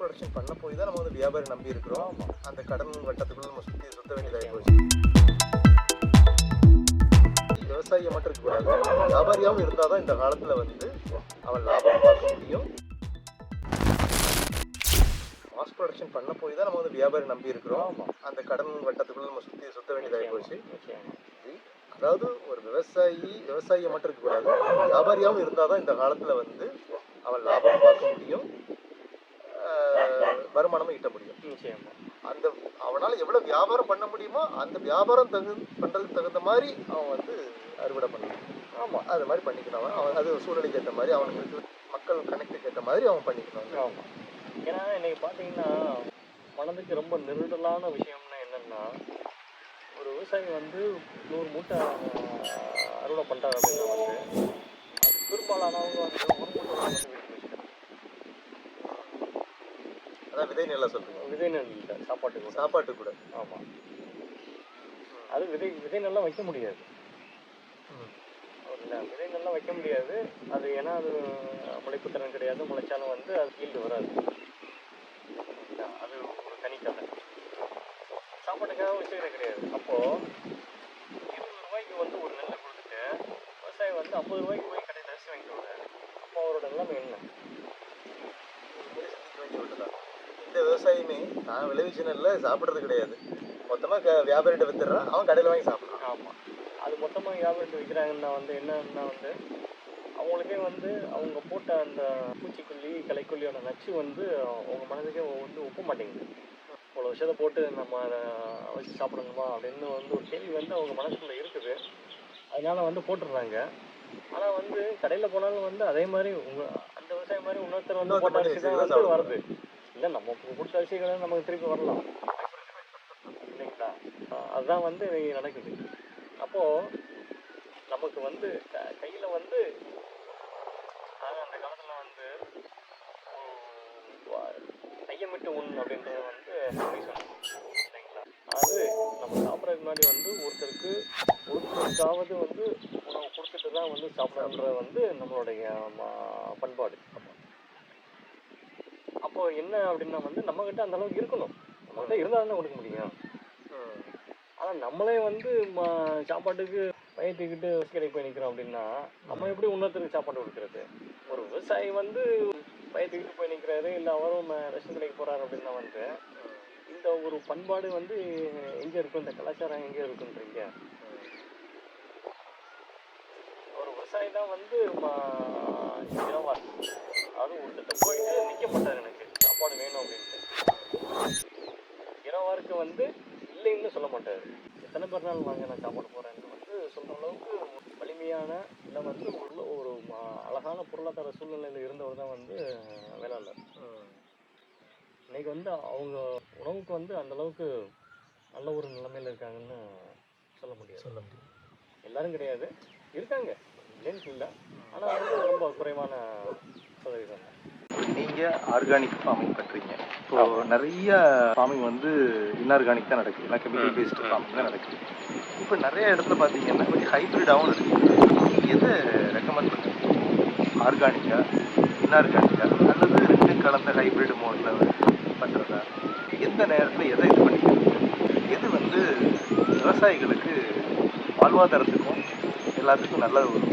Production பண்ண போய் தான் நம்ம வந்து வியாபாரி நம்பி இருக்கிறோம். அந்த கடன் வட்டத்துக்குள்ள நம்ம சுற்றி சுத்த வேண்டியதாகி போச்சு. விவசாயியை மட்டும் இருக்கக்கூடாது வியாபாரியாகவும் இருந்தால் தான் இந்த காலத்தில் வந்து அவன் லாபம் பார்க்க முடியும். மாஸ் ப்ரொடக்ஷன் பண்ண போய் தான் நம்ம வந்து வியாபாரி நம்பி இருக்கிறோம். அந்த கடன் வட்டத்துக்குள்ள நம்ம சுற்றி சுத்த வேண்டியதாகி போச்சு. அதாவது ஒரு விவசாயி விவசாயியை மட்டும் இருக்கக்கூடாது வியாபாரியாகவும் இருந்தால் தான் இந்த காலத்தில் வந்து அவன் லாபம் பார்க்க முடியும் ஆஹ் வருமானமும் ஈட்ட முடியும் நிச்சயமா. அந்த அவனால் எவ்வளோ வியாபாரம் பண்ண முடியுமோ அந்த வியாபாரம் தகு பண்ணுறதுக்கு தகுந்த மாதிரி அவன் வந்து அறுவடை பண்ணணும் ஆமாம் அது மாதிரி பண்ணிக்கணும் அவன். அவன் அது சூழ்நிலைக்கு ஏற்ற மாதிரி அவனுக்கு மக்கள் கணக்குக்கு ஏற்ற மாதிரி அவன் பண்ணிக்கணும். ஆமாம் ஏன்னா இன்னைக்கு பார்த்தீங்கன்னா மனதுக்கு ரொம்ப நெருடலான விஷயம்னா என்னன்னா ஒரு விவசாயி வந்து நூறு மூட்டை அறுவடை பண்ணுறாரு அப்படின்னா வந்து பெரும்பாலானவங்க வந்து ஒரு மூட்டை வந்து வீட்டுக்கு வச்சுக்கிறாங்க அதான் விதை நல்லா சொல்லுங்க விதை நெல் இல்லை சாப்பாட்டுக்கு சாப்பாட்டு கூட. ஆமாம் அது விதை விதை நல்லா வைக்க முடியாது. இல்லை விதை நல்லா வைக்க முடியாது. அது ஏன்னா அது முளைப்பு திறன் கிடையாது. முளைச்சாலும் வந்து அது ஈல்டு வராது? அது ஒரு தனி கதை. சாப்பாட்டுக்காக வச்சுக்கிறது கிடையாது. அப்போது இருபது ரூபாய்க்கு வந்து ஒரு நெல்லை கொடுத்துட்டு விவசாயி வந்து ஐம்பது ரூபாய்க்கு போய் கடையில் அரிசி வாங்கிட்டு வர்றாரு அப்போ அவரோட நிலைமை என்ன? இந்த விவசாயியுமே நான் விளைவிச்ச நெல்லை சாப்பிட்றது கிடையாது. மொத்தமாக வியாபாரிகிட்ட வித்துடுறான். அவன் கடையில் வாங்கி சாப்பிட்றான். ஆமாம் அது மொத்தமாக வியாபாரத்தை விற்கிறாங்கன்னா வந்து என்னன்னா வந்து அவங்களுக்கே வந்து அவங்க போட்ட அந்த பூச்சிக்கொல்லி களைக்கொல்லியோட நச்சு வந்து அவங்க மனதுக்கே வந்து ஒப்ப மாட்டேங்குது. இவ்வளோ விஷயத்தை போட்டு நம்ம அதை வச்சு சாப்பிடணுமா அப்படின்னு வந்து ஒரு கேள்வி வந்து அவங்க மனசுக்குள்ளே இருக்குது. அதனால வந்து போட்டுடுறாங்க. ஆனால் வந்து கடையில் போனாலும் வந்து அதே மாதிரி உங்க அந்த விவசாயம் மாதிரி இன்னொருத்தர் வந்து போட்ட அரிசி தான் வந்து வருது. இல்லை நமக்கு பிடிச்ச விஷயங்கள் நமக்கு திருப்பி வரலாம். இல்லைங்களா? அதுதான் வந்து இன்னைக்கு நடக்குது. அப்போது நமக்கு வந்து கையில் வந்து அதாவது அந்த காலத்தில் வந்து தையமிட்டு கையமிட்டு உண் அப்படின்றது வந்து பொய் சரிங்களா அது நம்ம சாப்பிட்றதுக்கு முன்னாடி வந்து ஒருத்தருக்கு ஒருத்தருக்காவது வந்து உணவு கொடுத்துட்டு தான் வந்து சாப்பிடணுன்றது வந்து நம்மளுடைய பண்பாடு. அப்போ என்ன அப்படின்னா வந்து நம்மக்கிட்ட அந்த அளவுக்கு இருக்கணும். நம்மகிட்ட இருந்தால் தானே கொடுக்க முடியும். ஆனால் நம்மளே வந்து ம- சாப்பாட்டுக்கு பயத்துக்கிட்டு கடைக்கு போய் நிற்கிறோம் அப்படின்னா நம்ம எப்படி இன்னொருத்தருக்கு சாப்பாடு கொடுக்கறது? ஒரு விவசாயி வந்து பயத்துக்கிட்டு போய் நிற்கிறாரு இல்லை அவரும் ரேஷன் கடைக்கு போகிறாரு அப்படின்னா வந்து இந்த ஒரு பண்பாடு வந்து எங்கே இருக்கும்? இந்த கலாச்சாரம் எங்கே இருக்குன்றீங்க? ஒரு விவசாயி தான் வந்து அதுவும் இளவார் ஒருத்தட்ட போயிட்டு நிற்க மாட்டார் எனக்கு. சாப்பாடு வேணும் அப்படின்ட்டு. இரவாருக்கு வந்து இல்லைன்னு சொல்ல மாட்டார். எத்தனை பேர் நாள் வாங்க நான் சாப்பாடு போகிறேன்னு வந்து சொல்கிற அளவுக்கு வலிமையான இல்லை வந்து உள்ள ஒரு அழகான பொருளாதார சூழ்நிலையில் இருந்தவர் தான் வந்து வேளாளர். இன்னைக்கு வந்து அவங்க உணவுக்கு வந்து அந்த அளவுக்கு நல்ல ஒரு நிலைமையில் இருக்காங்கன்னு சொல்ல முடியாது. சொல்ல முடியும் எல்லாரும் கிடையாது. இருக்காங்க. இல்லைன்னு இல்லை. ஆனால் வந்து ரொம்ப குறைவான சதவீதம். தான் நீங்கள் ஆர்கானிக் ஃபார்மிங் பண்ணுறீங்க இப்போ நிறைய ஃபார்மிங் வந்து இன்ஆர்கானிக் தான் நடக்குது. எல்லாம் கெமிக்கல் பேஸ்டு ஃபார்மிங் தான் நடக்குது. இப்போ நிறைய இடத்துல பார்த்தீங்கன்னா கொஞ்சம் ஹைப்ரிடாகவும் இருக்குது நீங்கள் எதை ரெக்கமெண்ட் பண்ணுறீங்க ஆர்கானிக்கா இன்ஆர்கானிக்கா அல்லது ரெண்டும் கலந்த ஹைப்ரிட் மோடில் பண்ணுறதா எந்த நேரத்தில் எதை இது பண்ணிக்கிறது எது வந்து விவசாயிகளுக்கு வாழ்வாதாரத்துக்கும் எல்லாத்துக்கும் நல்ல ஒரு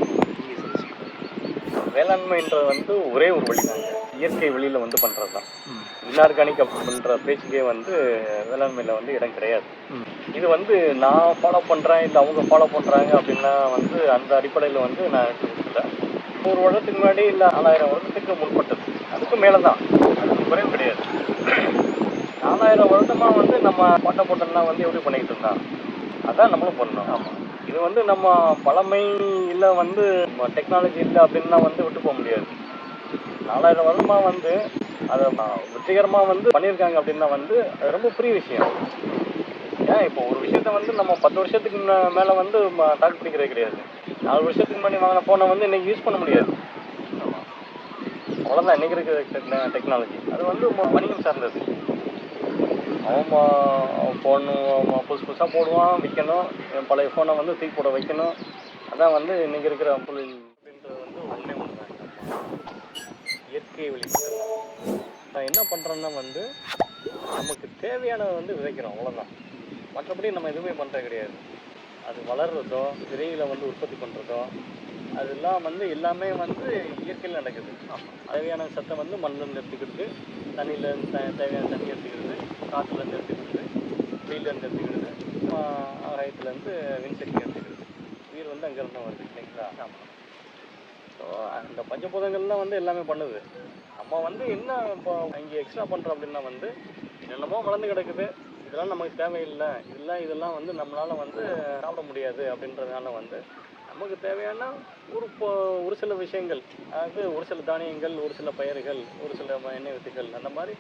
வேளாண்மைன்றது வந்து ஒரே ஒரு வழி தாங்க இயற்கை வழியில் வந்து பண்ணுறது தான் இன்ஆர்கானிக் அப்படின்ற பேச்சுக்கே வந்து வேளாண்மையில் வந்து இடம் கிடையாது. இது வந்து நான் ஃபாலோ பண்ணுறேன் இல்லை அவங்க ஃபாலோ பண்ணுறாங்க அப்படின்னா வந்து அந்த அடிப்படையில் வந்து நான் எடுத்துக்கல நூறு வருடத்துக்கு முன்னாடி இல்லை நாலாயிரம் வருடத்துக்கு முற்பட்டது அதுக்கு மேலே தான் அதுக்கு குறைவு கிடையாது. நாலாயிரம் வருடமாக வந்து நம்ம பாட்டை போட்டோம்னா வந்து எப்படி பண்ணிக்கிட்டு இருந்தான் அதான் நம்மளும் பண்ணணும். ஆமாம் இது வந்து நம்ம பழமை இல்லை வந்து டெக்னாலஜி இல்லை அப்படின்னா வந்து விட்டு போக முடியாது. நாலாயிரம் வருடமாக வந்து அதை வெற்றிகரமாக வந்து பண்ணியிருக்காங்க அப்படின்னா வந்து அது ரொம்ப பெரிய விஷயம். ஏன் இப்போ ஒரு விஷயத்த வந்து நம்ம பத்து வருஷத்துக்கு முன்ன- வந்து ம- தாக்கு பிடிக்கிறது கிடையாது. நாலு வருஷத்துக்கு முன்னாடி வாங்கின ஃபோனை வந்து இன்னைக்கு யூஸ் பண்ண முடியாது. அவ்வளோதான் இன்னைக்கு இருக்கிற டெக்னாலஜி அது வந்து வணிகம் சார்ந்தது. அவன் ஃபோனு புதுசு புதுசாக போடுவான் விற்கணும் என் பழைய ஃபோனை வந்து தூக்கி போட வைக்கணும். அதான் வந்து இன்னைக்கு இருக்கிற புள்ளி இயற்கையை வந்து நான் என்ன பண்ணுறோன்னா வந்து நமக்கு தேவையானதை வந்து விதைக்கிறோம் அவ்வளோதான் மற்றபடி நம்ம எதுவுமே பண்ணுறது கிடையாது. அது வளர்றதோ விதைகளை வந்து உற்பத்தி பண்ணுறதோ அதெல்லாம் வந்து எல்லாமே வந்து இயற்கையில் நடக்குது. தேவையான சத்தம் வந்து மண்ணிலேருந்து எடுத்துக்கிறது தண்ணியிலேருந்து த தேவையான தண்ணி எடுத்துக்கிறது காற்றுலேருந்து எடுத்துக்கிறது வெயிலேருந்து எடுத்துக்கிறது ஆகாயத்துலேருந்து விண்சக்தி எடுத்துக்கிறது. உயிர் வந்து அங்கேருந்து வருது இல்லைங்களா? ஸோ அந்த பஞ்சபூதங்கள்லாம் வந்து எல்லாமே பண்ணுது. நம்ம வந்து என்ன இப்போ இங்கே எக்ஸ்ட்ரா பண்ணுறோம் அப்படின்னா வந்து என்னென்னமோ வளர்ந்து கிடக்குது. இதெல்லாம் நமக்கு தேவையில்லை. இதெல்லாம் இதெல்லாம் வந்து நம்மளால் வந்து சாப்பிட முடியாது அப்படின்றதுனால வந்து நமக்கு தேவையான ஒரு ஒரு சில விஷயங்கள் அதாவது ஒரு சில தானியங்கள் ஒரு சில பயிர்கள் ஒரு சில எண்ணெய் வித்துகள் அந்த மாதிரி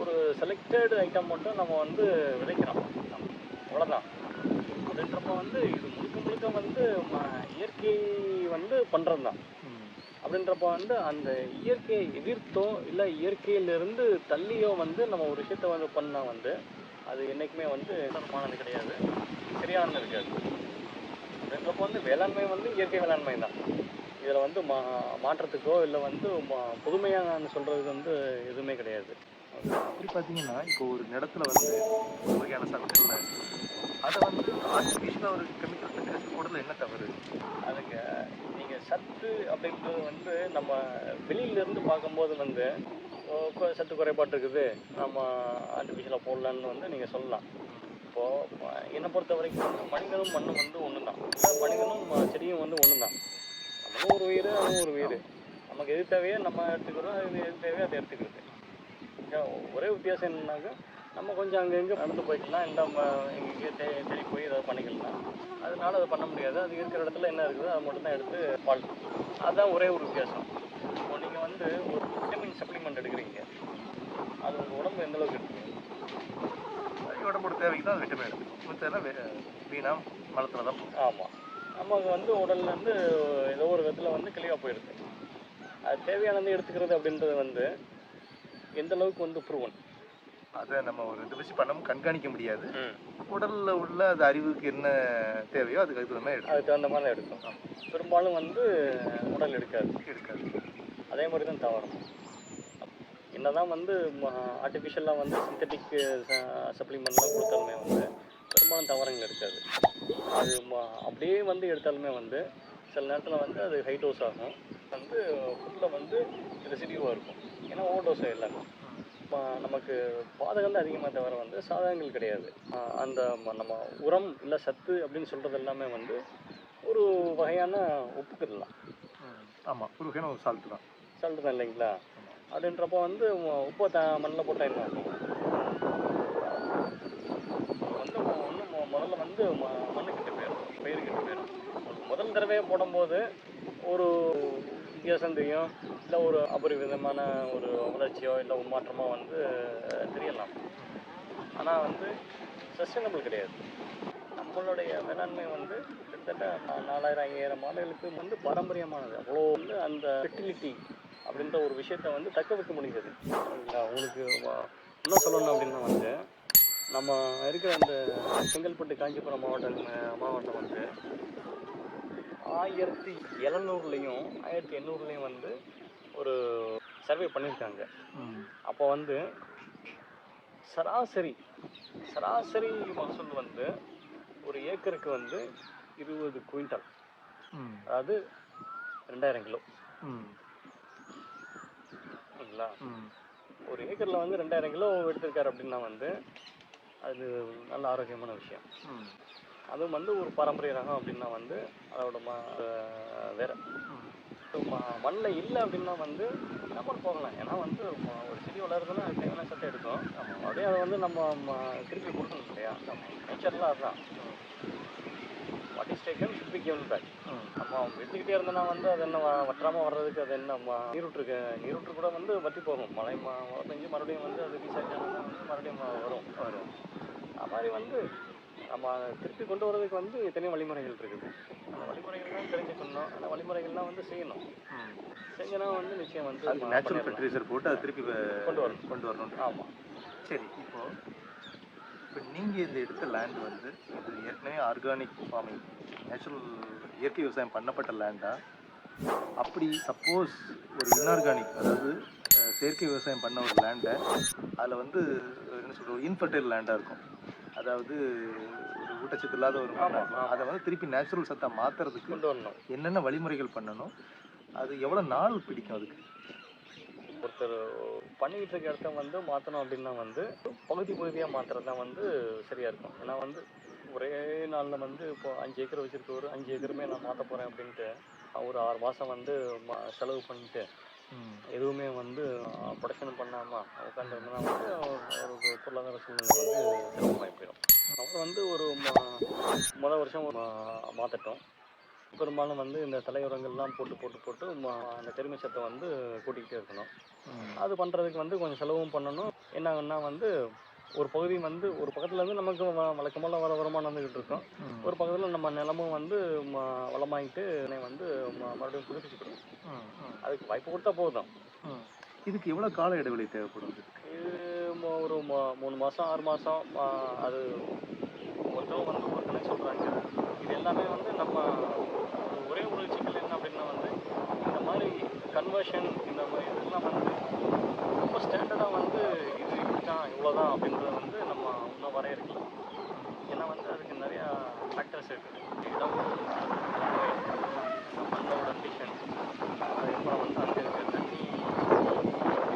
ஒரு செலக்டட் ஐட்டம் மட்டும் நம்ம வந்து விளைக்கிறோம் அவ்வளோதான் அப்படின்றப்ப வந்து இது முழுக்க முழுக்க வந்து ம- இயற்கை வந்து பண்ணுறது தான் அப்படின்றப்ப வந்து அந்த இயற்கையை எதிர்த்தோ இல்லை இயற்கையிலிருந்து தள்ளியோ வந்து நம்ம ஒரு விஷயத்த வந்து பண்ணால் வந்து அது என்றைக்குமே வந்து சுத்தமானது கிடையாது. சரியானது இருக்காது. அப்படின்றப்ப வந்து வேளாண்மை வந்து இயற்கை வேளாண்மை தான். இதில் வந்து மா மாற்றத்துக்கோ இல்லை வந்து மா- புதுமையாக சொல்கிறதுக்கு வந்து எதுவுமே கிடையாது. அப்படி பார்த்தீங்கன்னா இப்போ ஒரு நிலத்துல வந்து ஒரு வகையான சத்து இல்லை. அதை வந்து ஆர்டிஃபிஷியலாக ஒரு கெமிக்கல் ஃபெர்டிலைசர் போடுறதுல என்ன தவறு? அதுக்கு நீங்கள் சத்து அப்படின்றது வந்து நம்ம வெளியிலேருந்து பார்க்கும்போது வந்து சத்து குறைபாடு இருக்குது. நம்ம ஆர்டிஃபிஷியலாக போடலான்னு வந்து நீங்கள் சொல்லலாம். இப்போது என்னை பொறுத்த வரைக்கும் மனிதனும் மண்ணும் வந்து ஒன்று தான் மனிதனும் செடியும் வந்து ஒன்று தான் நம்மளும் ஒரு உயிர் அதுவும் ஒரு உயிர் நமக்கு எது தேவையோ நம்ம எடுத்துக்கிறோம் அது எது தேவையோ அதை எடுத்துக்கிறது. ஒரே வித்தியாசம் என்னன்னாக்கா நம்ம கொஞ்சம் அங்கங்கே நடந்து போய்க்கலாம் இல்லை நம்ம எங்கேயே தே தேடி போய் ஏதாவது பண்ணிக்கலாம் அதனால அதை பண்ண முடியாது. அது இருக்கிற இடத்துல என்ன இருக்குதோ அதை மட்டும் தான் எடுத்து பால். அதுதான் ஒரே ஒரு வித்தியாசம். இப்போ நீங்கள் வந்து ஒரு விட்டமின் சப்ளிமெண்ட் எடுக்கிறீங்க. அது உங்கள் உடம்பு எந்த அளவுக்கு எடுத்துக்கணும் உடம்போட தேவைக்கு தான் விட்டமின் எடுத்துக்கணும் மற்றெல்லாம் வீணாக மலத்தில் தான் ஆமாம் நமக்கு வந்து உடல்ல இருந்து ஏதோ ஒரு விதத்தில் வந்து கிளியாக போயிடுது. அது தேவையானது எடுத்துக்கிறது அப்படின்றது வந்து எந்த அளவுக்கு வந்து ப்ரூவன் அதை நம்ம ஒரு இது வச்சு பண்ணவும் கண்காணிக்க முடியாது. உடல்ல உள்ள அது அறிவுக்கு என்ன தேவையோ அதுக்கு தகுந்த மாதிரி அதுக்கு தகுந்த மாதிரி தான் எடுக்கும் பெரும்பாலும் வந்து உடல் எடுக்காது. எடுக்காது. அதே மாதிரி தான் தவறும். என்னதான் வந்து ஆர்டிஃபிஷியலாக வந்து சிந்தட்டிக் சப்ளிமெண்ட்லாம் கொடுத்தாலுமே வந்து பெரும்பாலும் தவறுங்கள் இருக்காது. அது அப்படியே வந்து எடுத்தாலுமே வந்து சில நேரத்தில் வந்து அது ஹை டோஸ் ஆகும். வந்து ஃபுட்டில் வந்து ரெசிடியூவாக இருக்கும். ஏன்னா ஓவர் டோஸ் எல்லாமே இப்போ நமக்கு பாதகம் தான் அதிகமாக தவிர வந்து சாதகங்கள் கிடையாது. அந்த நம்ம உரம் இல்லை சத்து அப்படின்னு சொல்கிறது எல்லாமே வந்து ஒரு வகையான உப்புக்கள் தான். ஆமாம் ஒரு வகையான ஒரு சால்ட் தான். சால்ட்டு தான் இல்லைங்களா? அப்படின்றப்போ வந்து உப்பை த மண்ணில் போட்டால் என்ன ஆகும்? வந்து ஒன்று முதல்ல வந்து ம- மண்ணு கிட்ட போயிடும் பயிர் கிட்ட போயிடும் முதல் தடவையாக போடும்போது ஒரு வித்தியாசந்தையும் இல்லை ஒரு அபரிவிதமான ஒரு வளர்ச்சியோ இல்லை ஒரு மாற்றமோ வந்து தெரியலாம். ஆனால் வந்து சஸ்டைனபிள் கிடையாது. நம்மளுடைய வேளாண்மை வந்து கிட்டத்தட்ட நாலாயிரம் ஐயாயிரம் ஆண்டுகளுக்கு வந்து பாரம்பரியமானது. அவ்வளோ வந்து அந்த ஃபெர்டிலிட்டி அப்படின்ற ஒரு விஷயத்த வந்து தக்க வைக்க முடிஞ்சது. உங்களுக்கு இன்னும் சொல்லணும் அப்படின்னா வந்து நம்ம இருக்கிற அந்த செங்கல்பட்டு காஞ்சிபுரம் மாவட்டம் மாவட்டம் வந்து ஆயிரத்தி எழுநூறுலையும் ஆயிரத்தி எண்ணூறுலையும் வந்து ஒரு சர்வே பண்ணியிருக்காங்க. அப்போ வந்து சராசரி சராசரி மகசூல் வந்து ஒரு ஏக்கருக்கு வந்து இருபது குவிண்டால். அதாவது ரெண்டாயிரம் கிலோ. ம். ஒரு ஏக்கரில் வந்து ரெண்டாயிரம் கிலோ எடுத்திருக்காரு அப்படின்னா வந்து அது நல்ல ஆரோக்கியமான விஷயம். அதுவும் வந்து ஒரு பாரம்பரிய ரகம் அப்படின்னா வந்து அதோட ம வேற. மண்ணில் இல்லை அப்படின்னா வந்து நம்ம போகலாம். ஏன்னா வந்து ஒரு செடி வளருதுன்னா அது தேவையான சட்டை எடுக்கும். அப்படியே அதை வந்து நம்ம ம- திருப்பி கொடுக்கணும் இல்லையா? நேச்சர்லாம் அதுதான் what is taken should be given back நம்ம எடுத்துக்கிட்டே இருந்தோம்னா வந்து அது என்ன வ- வற்றாம வர்றதுக்கு அது என்ன நீரூற்றுக்கு நீரூற்று கூட வந்து வற்றி போகும். மழை மழை பெஞ்சு மறுபடியும் வந்து அது ரீசார்ஜ் வந்து மறுபடியும் வரும். வரும். அது மாதிரி வந்து நம்ம திருப்பி கொண்டு வர்றதுக்கு வந்து எத்தனையோ வழிமுறைகள் இருக்குது. அந்த வழிமுறைகள்லாம் தெரிஞ்சுக்கணும். அந்த வழிமுறைகள்லாம் வந்து செய்யணும். செஞ்சனா வந்து நிச்சயம் வந்து நேச்சுரல். ஃபெர்டிலைசர் போட்டு அதை திருப்பி கொண்டு வரணும். கொண்டு வரணும் ஆமாம் சரி இப்போ இப்போ நீங்கள் இந்த எடுத்த லேண்ட் வந்து இது ஏற்கனவே ஆர்கானிக் ஃபார்மிங் நேச்சுரல் இயற்கை விவசாயம் பண்ணப்பட்ட லேண்டா அப்படி சப்போஸ் ஒரு இன்ஆர்கானிக் அதாவது செயற்கை விவசாயம் பண்ண ஒரு லேண்டை அதில் வந்து என்ன சொல்கிறது இன்ஃபர்டைல் லேண்டாக இருக்கும். அதாவது ஒரு ஊட்டச்சத்து இல்லாத ஒரு. அதை வந்து திருப்பி நேச்சுரல் சத்தா மாற்றுறதுக்கு கொண்டு வரணும். என்னென்ன வழிமுறைகள் பண்ணணும்? அது எவ்வளோ நாள் பிடிக்கும் அதுக்கு? ஒருத்தர் பண்ணிக்கிட்டு இருக்க இடத்த வந்து மாற்றணும் அப்படின்னா வந்து பகுதி பகுதியாக மாற்றுறது தான் வந்து சரியாக இருக்கும். ஏன்னா வந்து ஒரே நாளில் வந்து இப்போ அஞ்சு ஏக்கர் வச்சுருக்கவர் அஞ்சு ஏக்கருமே நான் மாற்ற போகிறேன் அப்படின்ட்டு ஒரு ஆறு மாதம் வந்து செலவு பண்ணிட்டு எதுவுமே வந்து ப்ரொடக்ஷன் பண்ணாமல் உட்காந்துருந்தோம்னா வந்து அவருக்கு பொருளாதார சூழ்நிலை வந்து சிரமமாகி போயிடும். அப்புறம் வந்து ஒரு ம- முத வருஷம் மாற்றட்டும் பெரும்பாலும் வந்து இந்த தலையுரங்கள்லாம் போட்டு போட்டு போட்டு அந்த கருமை சத்தை வந்து கூட்டிக்கிட்டே இருக்கணும். அது பண்ணுறதுக்கு வந்து கொஞ்சம் செலவும் பண்ணணும். என்ன ஆகுன்னா வந்து ஒரு பகுதி வந்து ஒரு பக்கத்துல இருந்து நமக்கு வ- வழக்கமான வர வருமானம் வந்துகிட்டு இருக்கும். ஒரு பக்கத்தில் நம்ம நிலமும் வந்து ம- வளமாயிட்டு வந்து மறுபடியும் புதுப்பிச்சுக்கிறோம் அதுக்கு வாய்ப்பு கொடுத்தா போதும். இதுக்கு எவ்வளோ கால இடைவெளி தேவைப்படும்? இது ஒரு மூணு மாதம் ஆறு மாதம் அது ஒருத்தவங்க வந்து ஒரு கணக்கு சொல்கிறாங்க இது எல்லாமே வந்து நம்ம ஒரே ஒரு சிக்கல் என்ன அப்படின்னா வந்து இந்த மாதிரி கன்வர்ஷன் இந்த மாதிரி இதெல்லாம் வந்து ரொம்ப ஸ்டாண்டர்டாக வந்து இது இப்படிதான் இவ்வளோதான் அப்படின்றத வந்து நம்ம இன்னும் வரையறுக்கலாம் ஏன்னா வந்து அதுக்கு நிறையா ஃபேக்டர்ஸ் இருக்குது இடம் மண்ணோட கண்டிஷன் அதுக்கப்புறம் வந்து அங்கே இருக்கிற தண்ணி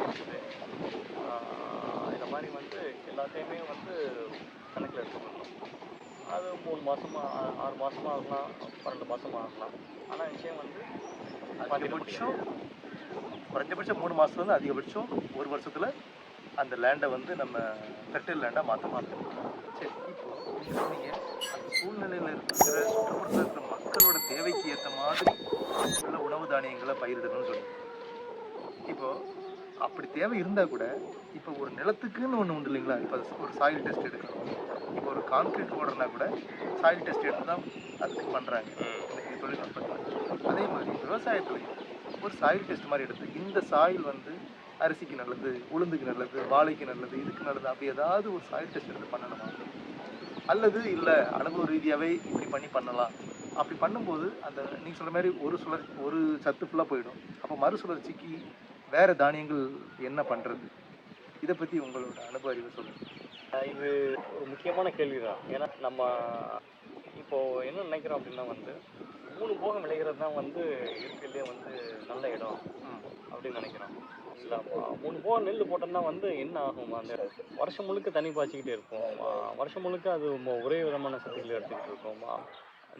இருக்குது. இந்த மாதிரி வந்து எல்லாத்தையுமே வந்து கணக்கில் எடுத்துக்கணும். அது மூணு மாசமா ஆ- ஆறு மாசமா ஆகலாம் பன்னெண்டு மாசமா ஆகலாம் ஆனால் நிச்சயம் வந்து அதிகபட்சம் குறைஞ்சபட்சம் மூணு மாதத்துலேருந்து அதிகபட்சம் ஒரு வருஷத்தில் அந்த லேண்டை வந்து நம்ம ஃபெர்டைல் லேண்டாக மாற்ற மாற்றோம் சரி இப்போ நீங்கள் அந்த சூழ்நிலையில் இருக்கிற சுற்றுப்புறத்தில் இருக்கிற மக்களோட தேவைக்கு ஏற்ற மாதிரி உள்ள உணவு தானியங்களை பயிரிடணும்னு சொன்னீங்க. இப்போ அப்படி தேவை இருந்தால் கூட இப்போ ஒரு நிலத்துக்குன்னு ஒன்று உண்டு இல்லைங்களா? இப்போ ஒரு சாயில் டெஸ்ட் எடுக்கணும். இப்போ ஒரு கான்கிரீட் போடுறனா கூட சாயில் டெஸ்ட் எடுத்து தான் அதுக்கு பண்ணுறாங்க இன்னைக்கு தொழில்நுட்பத்தில். அதே மாதிரி விவசாயத்துலையும் ஒரு சாயில் டெஸ்ட் மாதிரி எடுத்து இந்த சாயில் வந்து அரிசிக்கு நல்லது உளுந்துக்கு நல்லது வாழைக்கு நல்லது இதுக்கு நல்லது அப்படி ஏதாவது ஒரு சாயில் டெஸ்ட் எடுத்து பண்ணணுமா? அல்லது இல்லை அனுபவ ரீதியாகவே இப்படி பண்ணி பண்ணலாம். அப்படி பண்ணும்போது அந்த நீங்கள் சொல்கிற மாதிரி ஒரு சுழற் ஒரு சத்து ஃபுல்லாக போயிடும். அப்போ மறுசுழற்சிக்கு வேறு தானியங்கள் என்ன பண்ணுறது இதை பற்றி உங்களோட அனுபவ அறிவை சொல்லுங்கள் இது ஒரு முக்கியமான கேள்வி தான் ஏன்னா நம்ம இப்போ என்ன நினைக்கிறோம் அப்படின்னா வந்து மூணு போகம் விளைகிறது தான் வந்து இருக்கிறதுலே வந்து நல்ல இடம் அப்படின்னு நினைக்கிறோம். இல்லை மூணு போகம் நெல் போட்டோம்னா வந்து என்ன ஆகும்? அந்த வருஷம் முழுக்க தண்ணி பாய்ச்சிக்கிட்டே இருக்கும் வருஷம் முழுக்க அது ஒரே விதமான சத்துக்களை எடுத்துக்கிட்டு இருக்கும்?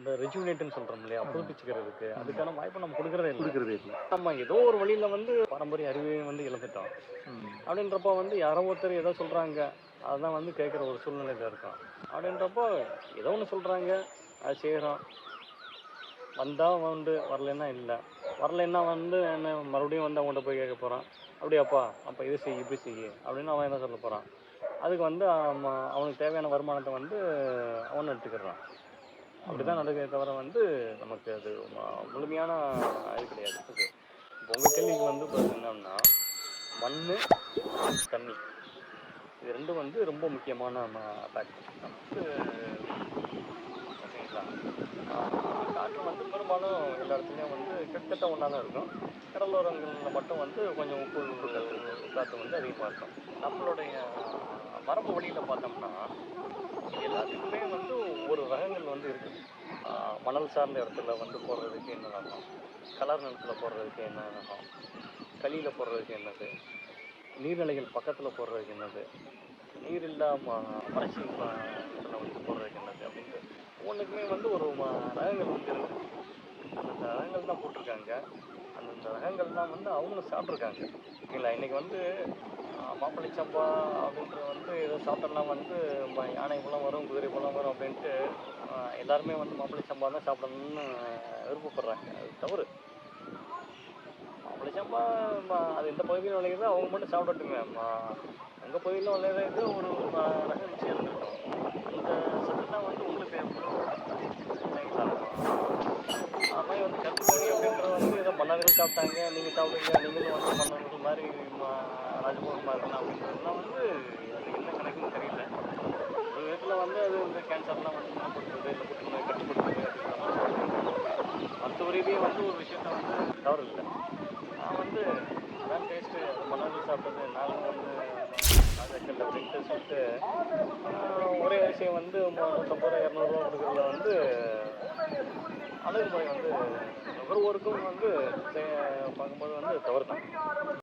ஆஹ் அந்த ரெஜுனேட்னு சொல்கிறோம் இல்லையா புதுப்பிச்சுக்கிறதுக்கு அதுக்கான வாய்ப்பை நம்ம கொடுக்குறதே இல்லை. கொடுக்குறதே இல்லை. நம்ம ஏதோ ஒரு வழியில் வந்து பாரம்பரிய அறிவையும் வந்து இழந்துட்டோம். அப்படின்றப்போ வந்து யாரோ ஒருத்தர் ஏதோ சொல்கிறாங்க அதுதான் வந்து கேட்குற ஒரு சூழ்நிலையில் இருக்கோம். அப்படின்றப்போ ஏதோ ஒன்று சொல்கிறாங்க அது செய்கிறோம் வந்தால் உண்டு வரலைன்னா இல்லை. வரலைன்னா வந்து என்ன மறுபடியும் வந்து அவங்கள்ட்ட போய் கேட்க போகிறான் அப்படியாப்பா அப்போ இது செய் இப்படி செய் அப்படின்னு அவன் என்ன சொல்ல போகிறான் அதுக்கு வந்து அவன் அவனுக்கு தேவையான வருமானத்தை வந்து அவன் எடுத்துக்கிறான். அப்படி தான் நடக்குதே தவிர வந்து நமக்கு அது முழுமையான இது கிடையாது. ஓகே. இப்போ உங்கள் கேள்விக்கு வந்து பார்த்தீங்கன்னா மண் தண்ணி. இது ரெண்டும் வந்து ரொம்ப முக்கியமான ஃபேக்டர் வந்து ஓகேங்களா? காற்று வந்து பெரும்பாலும் எல்லா இடத்துலையும் வந்து கிட்டத்தட்ட ஒன்றா தான் இருக்கும். கடலோரங்களில் மட்டும் வந்து கொஞ்சம் உப்பு காற்று வந்து அதிகமாக இருக்கும். நம்மளுடைய மரபு வழியில் பார்த்தோம்னா எல்லாத்துக்குமே வந்து ஒரு ரகங்கள் வந்து இருக்குது. மணல் சார்ந்த இடத்துல வந்து போடுறதுக்கு என்ன ரகம்? கலர் நிலத்தில் போடுறதுக்கு என்ன ரகம்? களியில் போடுறதுக்கு என்னது? நீர்நிலைகள் பக்கத்தில் போடுறதுக்கு என்னது? நீர் இல்லாமல் வறட்சி இடத்துல வந்து போடுறதுக்கு என்னது அப்படின்ட்டு ஒவ்வொன்றுக்குமே வந்து ஒரு ரகங்கள் வந்து இருக்குது. அந்தந்த ரகங்கள் தான் போட்டிருக்காங்க. அந்தந்த ரகங்கள் தான் வந்து அவங்களும் சாப்பிட்ருக்காங்க ஓகேங்களா இன்றைக்கி வந்து ஆஹ், சம்பா அப்படின்றது வந்து ஏதோ சாப்பிடலாம் வந்து யானை பழம் வரும் குதிரை பழம் வரும் அப்படின்ட்டு எல்லாருமே வந்து மாப்பிள்ளை சம்பா தான் சாப்பிடணும்னு விருப்பப்படுறாங்க. அது தவறு. மாப்பிள்ளை சம்பா அது எந்த பகுதியில் விளையுது அவங்க மட்டும் சாப்பிடட்டுங்க. எங்கள் பகுதியில் விளையிறது ஒரு ரக விஷயம் நிச்சயம் அந்த சத்து தான் வந்து உங்களுக்கு தேவைப்படும். அது மாதிரி வந்து கற்பனை அப்படின்றது வந்து ஏதோ மன்னர்கள் சாப்பிட்டாங்க. நீங்கள் சாப்பிடுங்க நீங்களும் வந்து மன்னர்கள் மாதிரி ராஜமோகன் ராஜபோகமாக அப்படின்றதுலாம் வந்து அது என்ன கணக்குன்னு தெரியல. ஒரு விதத்தில் வந்து அது இந்த கேன்சர்லாம் வந்து கொடுக்குறது இல்லை புற்றுநோய் கட்டுப்படுத்துறது அப்படின்ற மாதிரி மருத்துவ ரீதியாக வந்து ஒரு விஷயத்த வந்து தவறு இல்லை. நான் வந்து நான் டேஸ்ட்டு மணல் சாப்பிட்டது நானும் வந்து ராஜாக்கள் அப்படின்ட்டு சொல்லிட்டு ஒரே விஷயம் வந்து மு- நூற்றம்பது ரூபா இரநூறுவா கொடுக்குறதுல வந்து அழகுமுறை வந்து ஒவ்வொருவருக்கும் வந்து பார்க்கும்போது வந்து தவறு தான்